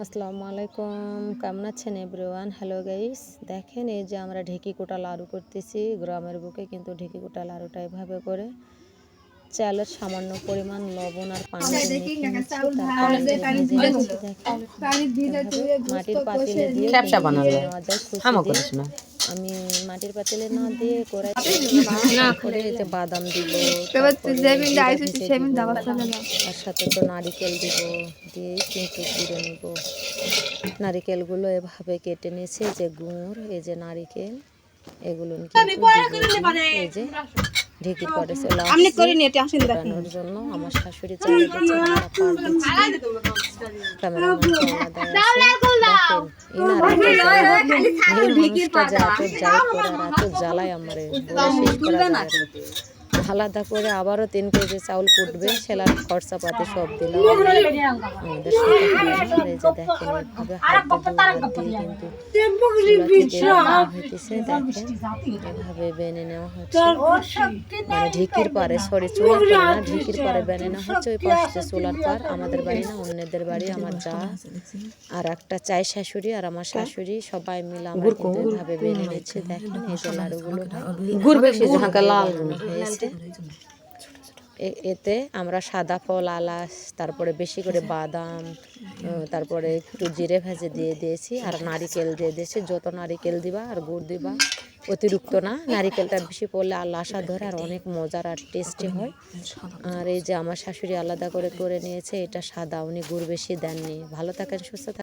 আসসালামু আলাইকুম। কেমন আছেন এভরিওয়ান? হ্যালো গাইস দেখেন এই যে আমরা ঢেঁকি কোটা লাড়ু করতেছি। গ্রামের বুকে কিন্তু ঢেঁকি কোটা লাড়ুটা এভাবে করে চালের সামান্য পরিমাণ লবণ আর পানি। মাটির পাতিলে দিয়ে নেওয়া যায় আমি মাটির পাতিলে না দিয়ে কড়াই করে এই যে বাদাম দিব তার সাথে তো নারিকেল দিব দিয়ে কিন্তু গুঁড়ো নিব নারিকেলগুলো এভাবে কেটে নিয়েছে যে গুড় এই যে নারিকেল এগুলো। এই যে ঢেকে পরে চলে আপনি করে নিয়ে আসেন দেখেন জন্য আমার শাশুড়ি চালে দিচ্ছে আমরা জ্বালায় আমারে আলাদা করে আবারও তিন কেজি চাউল কুটবে সেলার খরচা পাতি সব দিলাম। আমাদের এভাবে বেনে নেওয়া হচ্ছে। মানে ঢিকির পারে সরি চুলার পারে না ঢিকির পারে বেনে নেওয়া হচ্ছে ওই পাশে চুলার পার আমাদের বাড়ি না অন্যদের বাড়ি আমার যা আর একটা চাই শাশুড়ি আর আমার শাশুড়ি সবাই মিলে আমরা কিন্তু এভাবে বেনে নিচ্ছে দেখেন এই যে লাড়ুগুলো। ঘুরবে লাল হয়েছে। এতে আমরা সাদা ফল, আলাস, তারপরে বেশি করে বাদাম তারপরে একটু জিরে ভেজে দিয়ে দিয়েছি, আর নারিকেল দিয়ে দিয়েছি। যত নারিকেল দিবা আর গুড় দিবা, অতিরিক্ত না। নারিকেলটা বেশি পড়লে আর লাসা ধরে আর অনেক মজার আর টেস্টি হয়। আর এই যে আমার শাশুড়ি আলাদা করে করে নিয়েছে, এটা সাদা, উনি গুড় বেশি দেননি। ভালো থাকেন, সুস্থ থাকেন।